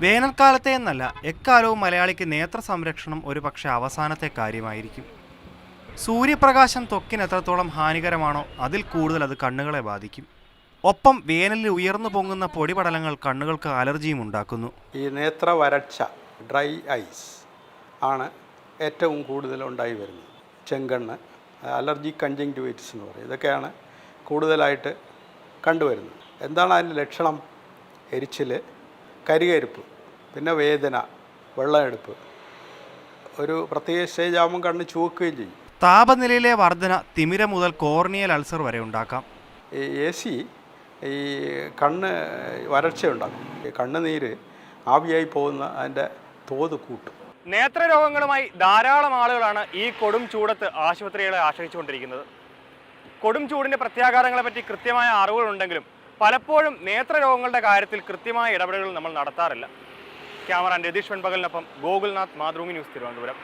വേനൽക്കാലത്തെ എന്നല്ല എക്കാലവും മലയാളിക്ക് നേത്ര സംരക്ഷണം ഒരു പക്ഷേ അവസാനത്തെ കാര്യമായിരിക്കും. സൂര്യപ്രകാശം ത്വക്കിന് എത്രത്തോളം ഹാനികരമാണോ അതിൽ കൂടുതൽ അത് കണ്ണുകളെ ബാധിക്കും. ഒപ്പം വേനലിൽ ഉയർന്നു പൊങ്ങുന്ന പൊടിപടലങ്ങൾ കണ്ണുകൾക്ക് അലർജിയും ഉണ്ടാക്കുന്നു. ഈ നേത്ര വരൾച്ച ഡ്രൈ ഐസ് ആണ് ഏറ്റവും കൂടുതൽ ഉണ്ടായി വരുന്നത്. ചെങ്കണ്ണ് അലർജി കഞ്ചങ്ക്ടിവൈറ്റിസ് എന്ന് പറയും. ഇതൊക്കെയാണ് കൂടുതലായിട്ട് കണ്ടുവരുന്നത്. എന്താണ് അതിന്റെ ലക്ഷണം? എരിച്ചിൽ കരികരിപ്പ് പിന്നെ വേദന വെള്ളമെടുപ്പ്. ഒരു പ്രത്യേക സ്റ്റേജ് ആകുമ്പോൾ കണ്ണ് ചുവക്കുകയും ചെയ്യും. താപനിലയിലെ വർധന തിമിര മുതൽ കോർണിയൽ അൾസർ വരെ ഉണ്ടാക്കാം. ഈ എ സി ഈ കണ്ണ് വരൾച്ച ഉണ്ടാകും ഈ കണ്ണുനീര് ആവിയായി പോകുന്ന അതിന്റെ തോത് കൂട്ടും. നേത്രരോഗങ്ങളുമായി ധാരാളം ആളുകളാണ് ഈ കൊടും ചൂടത്ത് ആശുപത്രികളെ ആശ്രയിച്ചുകൊണ്ടിരിക്കുന്നത്. കൊടും ചൂടിന്റെ പ്രത്യാഘാതങ്ങളെപ്പറ്റി കൃത്യമായ അറിവുകളുണ്ടെങ്കിലും പലപ്പോഴും നേത്രരോഗങ്ങളുടെ കാര്യത്തിൽ കൃത്യമായ ഇടപെടലുകൾ നമ്മൾ നടത്താറില്ല. ക്യാമറ രതീഷ് വെൺപകലിനൊപ്പം ഗോകുൽനാഥ് മാതൃഭൂമി ന്യൂസ് തിരുവനന്തപുരം.